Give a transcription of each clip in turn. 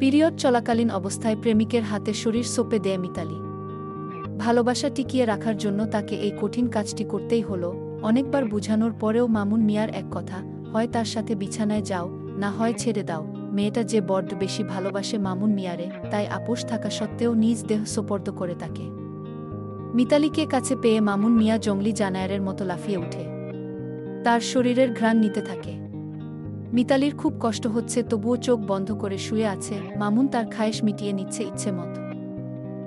Period চলাকালীন অবস্থায় প্রেমিকের হাতে শরীর সোপে দেয় মিতালি। ভালোবাসা টিকিয়ে রাখার জন্য তাকে এই কঠিন কাজটি করতেই হলো। অনেকবার বুঝানোর পরেও মামুন মিয়ার এক কথা, হয় তার সাথে বিছানায় যাও, না হয় ছেড়ে দাও। মেয়েটা যে বড্ড বেশি ভালোবাসে মামুন মিয়ারে, তাই আপোষ থাকা সত্ত্বেও নিজ দেহ সোপর্দ করে তাকে। মিতালিকে কাছে পেয়ে মামুন মিয়া জঙ্গলি জানায়ারের মতো লাফিয়ে ওঠে তার শরীরের ঘ্রাণ নিতে থাকে। মিতালির খুব কষ্ট হচ্ছে, তবুও চোখ বন্ধ করে শুয়ে আছে। মামুন তার খায়েশ মিটিয়ে নিচ্ছে ইচ্ছে মতো।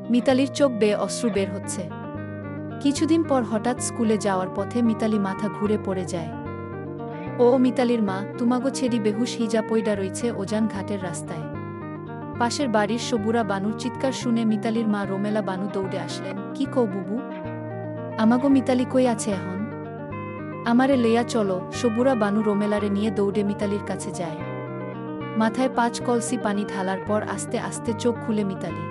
মিতালির চোখ বেয়ে অশ্রু বের হচ্ছে। কিছুদিন পর হঠাৎ স্কুলে যাওয়ার পথে মিতালি মাথা ঘুরে পড়ে যায়। ও মিতালির মা, তুমাগো ছেড়ি বেহুশ হিজা পইডা রইছে ওজান ঘাটের রাস্তায়। পাশের বাড়ির সবুরা বানুর চিৎকার শুনে মিতালির মা রোমেলা বানু দৌড়ে আসলেন। কি কও বুবু? আমাগো মিতালি কই আছে এখন? আমারে লেয়া চলো, সবুরা বানু রোমেলারে নিয়ে দৌড়ে মিতালির কাছে যায়। মাথায় পাঁচ কলসি পানি ঢালার পর আস্তে আস্তে চোখ খুলে মিতালি।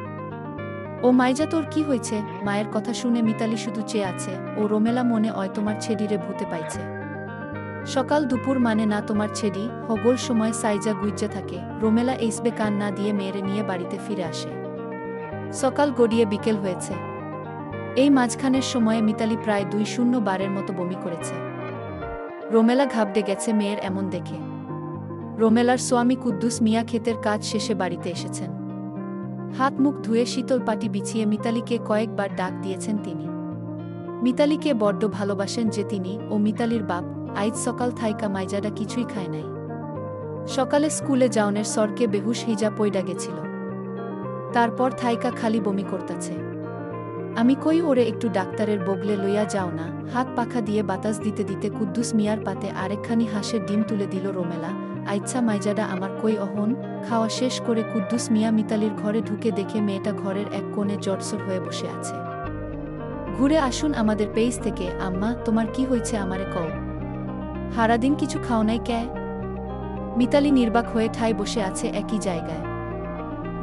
ও মাইজা, তোর কি হয়েছে? মায়ের কথা শুনে মিতালি শুধু চেয়ে আছে, ও রোমেলা মনে অয় তোমার ছেডিরে ভূতে পাইছে। সকাল দুপুর মানে না তোমার ছেডি, হগোল সময় সাইজা গুইজা থাকে, রোমেলা এইসবে কান না দিয়ে মেয়েরে নিয়ে বাড়িতে ফিরে আসে। সকাল গড়িয়ে বিকেল হয়েছে। এই মাঝখানের সময়ে মিতালি প্রায় দুই শূন্য বারের মতো বমি করেছে। রোমেলা ঘাবড়ে গেছে মেয়ের এমন দেখে। রোমেলার স্বামী কুদ্দুস মিয়া ক্ষেতের কাজ শেষে বাড়িতে এসেছেন। হাত মুখ ধুয়ে শীতল পাটি বিছিয়ে মিতালিকে কয়েকবার ডাক দিয়েছেন তিনি। মিতালিকে বড্ড ভালোবাসেন যে তিনি ও মিতালির বাপ আইজ সকাল থাইকা মাইজাডা কিছুই খায় নাই। সকালে স্কুলে যাওনের সরকে বেহুশ হিজা পইডা গেছিল। তারপর থাইকা খালি বমি করতাছে। আমি কই ওরে একটু ডাক্তারের বগলে লইয়া যাও না, হাত পাখা দিয়ে বাতাস দিতে দিতে কুদ্দুস মিয়ার পাতে আরেকখানি হাঁসের ডিম তুলে দিল রোমেলা, আইচ্ছা মাইজাডা আমার কই অহন, খাওয়া শেষ করে কুদ্দুস মিয়া মিতালির ঘরে ঢুকে দেখে মেয়েটা ঘরের এক কোণে জটসর হয়ে বসে আছে। ঘুরে আসুন আমাদের পেইস থেকে, আম্মা, তোমার কি হয়েছে আমারে কও। হারাদিন কিছু খাও নাই ক্যা? মিতালি নির্বাক হয়ে ঠাই বসে আছে একই জায়গায়।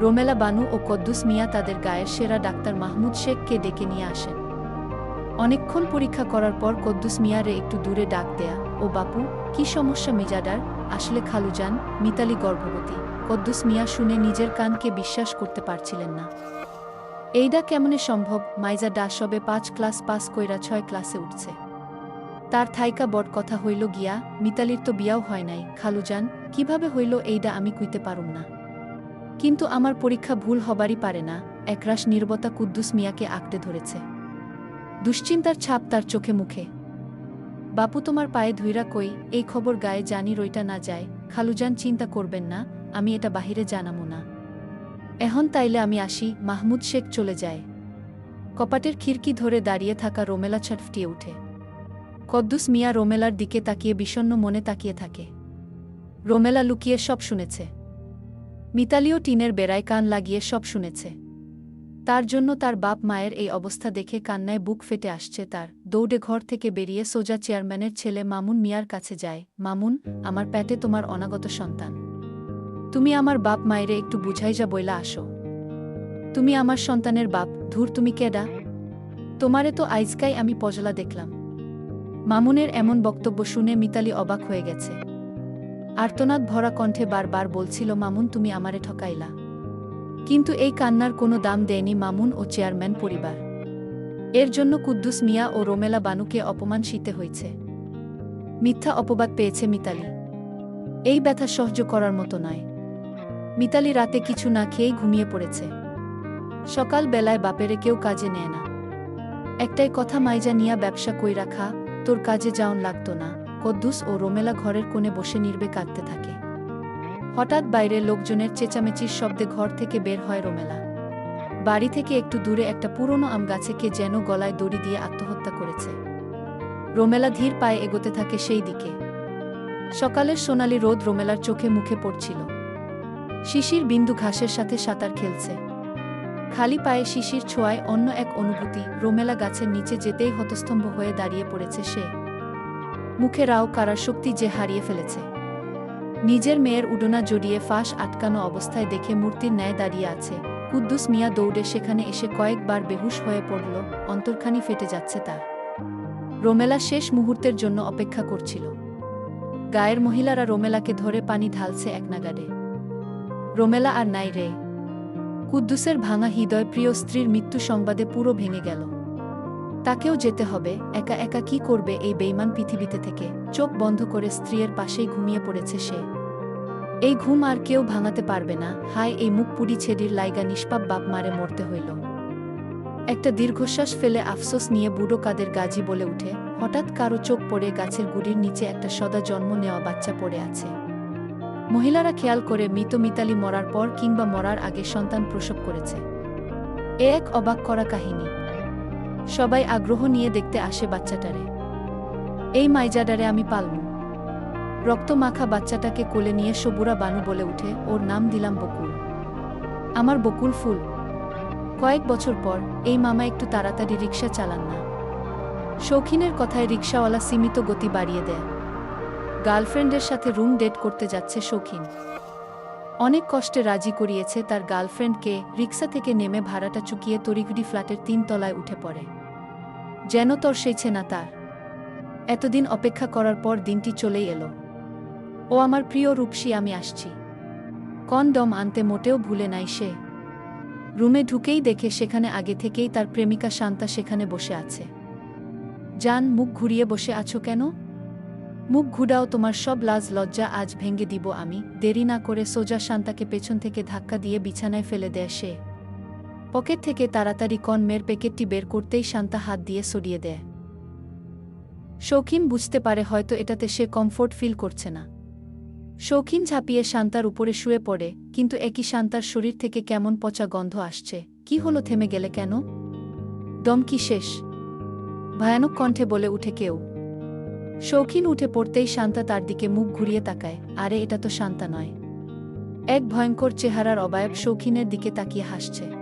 রোমেলা বানু ও কদ্দুস মিয়া তাদের গায়ের সেরা ডাক্তার মাহমুদ শেখকে ডেকে নিয়ে আসেন। অনেকক্ষণ পরীক্ষা করার পর কদ্দুস মিয়ারে একটু দূরে ডাক দেয়া, ও বাপু, কি সমস্যা মিজাডার আসলে খালুজান, মিতালি গর্ভবতী। কদ্দুস মিয়া শুনে নিজের কানকে বিশ্বাস করতে পারছিলেন না। এইডা কেমনে সম্ভব? মাইজা ডা সবে পাঁচ ক্লাস পাস কইরা ছয় ক্লাসে উঠছে। তার থাইকা বট কথা হইল গিয়া, মিতালির তো বিয়াও হয় নাই। খালুজান, কীভাবে হইল এইডা আমি কইতে পারুম না। কিন্তু আমার পরীক্ষা ভুল হবারই পারে না, একরাশ নির্বতা কুদ্দুস মিয়াকে আঁকড়ে ধরেছে। দুশ্চিন্তার ছাপ তার চোখে মুখে। বাপু তোমার পায়ে ধুইরা কই, এই খবর গায়ে জানি রইটা না যায়, খালুজান চিন্তা করবেন না, আমি এটা বাহিরে জানামো না। এখন তাইলে আমি আসি, মাহমুদ শেখ চলে যায়। কপাটের খিড়কি ধরে দাঁড়িয়ে থাকা রোমেলা ছটফটিয়ে উঠে। কদ্দুস মিয়া রোমেলার দিকে তাকিয়ে বিষণ্ণ মনে তাকিয়ে থাকে। রোমেলা লুকিয়ে সব শুনেছে। মিতালিও টিনের বেড়ায় কান লাগিয়ে সব শুনেছে। তার জন্য তার বাপ মায়ের এই অবস্থা দেখে কান্নায় বুক ফেটে আসছে তার। দৌড়ে ঘর থেকে বেরিয়ে সোজা চেয়ারম্যানের ছেলে মামুন মিয়ার কাছে যায়। মামুন, আমার প্যাটে তোমার অনাগত সন্তান। তুমি আমার বাপ মায়েরে একটু বুঝাই যা বইলা আসো। তুমি আমার সন্তানের বাপ, ধুর তুমি কেডা? তোমারে তো আইজকাই আমি পজলা দেখলাম। মামুনের এমন বক্তব্য শুনে মিতালি অবাক হয়ে গেছে। আর্তনাদ ভরা কণ্ঠে বারবার বলছিল, মামুন, তুমি আমারে ঠকাইলা। কিন্তু এই কান্নার কোনো দাম দেয়নি মামুন ও চেয়ারম্যান পরিবার। এর জন্য কুদ্দুস মিয়া ও রোমেলা বানুকে অপমান শীতে হয়েছে মিথ্যা অপবাদ পেয়েছে মিতালি। এই ব্যথা সহ্য করার মতো নয়। মিতালি রাতে কিছু না খেয়েই ঘুমিয়ে পড়েছে। সকাল বেলায় বাপেরে কেউ কাজে নেয় না। একটাই কথা, মাইজা নিয়া ব্যবসা কই রাখা তোর কাজে যাওন লাগতো না। কদ্দুস ও রোমেলা ঘরের কোণে বসে নির্বে কাঁদতে থাকে। হঠাৎ বাইরে লোকজনের চেঁচামেচির শব্দে ঘর থেকে বের হয় রোমেলা। বাড়ি থেকে একটু দূরে একটা পুরনো আম গাছে কে যেন গলায় দড়ি দিয়ে আত্মহত্যা করেছে। রোমেলা ধীর পায়ে এগোতে থাকে সেই দিকে। সকালের সোনালি রোদ রোমেলার চোখে মুখে পড়ছিল। শিশির বিন্দু ঘাসের সাথে সাঁতার খেলছে। খালি পায়ে শিশির ছোঁয়ায় অন্য এক অনুভূতি রোমেলা গাছের নিচে যেতেই হতস্তম্ভ হয়ে দাঁড়িয়ে পড়েছে সে। মুখে রাও কারার শক্তি যে হারিয়ে ফেলেছে। নিজের মেয়ের উডোনা জড়িয়ে ফাঁস আটকানো অবস্থায় দেখে মূর্তির ন্যায় দাঁড়িয়ে আছে। কুদ্দুস মিয়া দৌড়ে সেখানে এসে কয়েকবার বেহুশ হয়ে পড়ল, অন্তর্খানি ফেটে যাচ্ছে তার। রোমেলা শেষ মুহূর্তের জন্য অপেক্ষা করছিল। গায়ের মহিলারা রোমেলাকে ধরে পানি ঢালছে এক নাগাড়ে। রোমেলা আর নাই রে। কুদ্দুসের ভাঙা হৃদয় প্রিয় স্ত্রীর মৃত্যু সংবাদে পুরো ভেঙে গেল। তাকেও যেতে হবে, একা একা কি করবে এই বেইমান পৃথিবীতে থেকে? চোখ বন্ধ করে স্ত্রীর পাশেই ঘুমিয়ে পড়েছে সে। এই ঘুম আর কেউ ভাঙাতে পারবে না। হায়, এই মুখ পুড়ি ছেডির লাইগা নিষ্পাপ বাপ মারে মরতে হইল। একটা দীর্ঘশ্বাস ফেলে আফসোস নিয়ে বুড়ো কাদের গাজী বলে উঠে, হঠাৎ কারও চোখ পড়ে গাছের গুড়ির নিচে একটা সদা জন্ম নেওয়া বাচ্চা পড়ে আছে। মহিলারা খেয়াল করে মৃত মিতালি মরার পর কিংবা মরার আগে সন্তান প্রসব করেছে। এ এক অবাক করা কাহিনী। সবাই আগ্রহ নিয়ে দেখতে আসে বাচ্চাটারে। এই মাইজাডারে আমি পালব। রক্ত মাখা বাচ্চাটাকে কোলে নিয়ে সবুরা বানু বলে উঠে, ওর নাম দিলাম বকুল। আমার বকুল ফুল। কয়েক বছর পর, এই মামা একটু তাড়াতাড়ি রিক্সা চালান না। শৌখিনের কথায় রিক্সাওয়ালা সীমিত গতি বাড়িয়ে দেয়। গার্লফ্রেন্ডের সাথে রুম ডেট করতে যাচ্ছে শৌখিন। অনেক কষ্টে রাজি করিয়েছে তার গার্লফ্রেন্ডকে রিক্সা থেকে নেমে ভাড়াটা চুকিয়ে তড়িঘড়ি ফ্ল্যাটের তিন তলায় উঠে পড়ে। যেন তর সেইছে না তার। এতদিন অপেক্ষা করার পর দিনটি চলেই এলো। ও আমার প্রিয় রূপসী, আমি আসছি। কনডম আনতে মোটেও ভুলে নাই সে। রুমে ঢুকেই দেখে সেখানে আগে থেকেই তার প্রেমিকা শান্তা সেখানে বসে আছে। জান মুখ ঘুরিয়ে বসে আছো কেন? মুখ ঘুডাও তোমার সব লাজ লজ্জা আজ ভেঙে দিব আমি। দেরি না করে সোজা শান্তাকে পেছন থেকে ধাক্কা দিয়ে বিছানায় ফেলে দেয় সে। পকেট থেকে তাড়াতাড়ি কনমের প্যাকেটটি বের করতেই শান্তা হাত দিয়ে সরিয়ে দেয়। শৌখিন বুঝতে পারে হয়তো এটাতে সে কমফোর্ট ফিল করছে না। শৌখিন ঝাঁপিয়ে শান্তার উপরে শুয়ে পড়ে, কিন্তু একই শান্তার শরীর থেকে কেমন পচা গন্ধ আসছে। কি হলো, থেমে গেলে কেন? দম কি শেষ? ভয়ানক কণ্ঠে বলে উঠে কেউ। শৌখিন উঠে পড়তেই শান্তা তার দিকে মুখ ঘুরিয়ে তাকায়, আরে এটা তো শান্তা নয়। এক ভয়ঙ্কর চেহারার অবায়ব শৌখিনের দিকে তাকিয়ে হাসছে।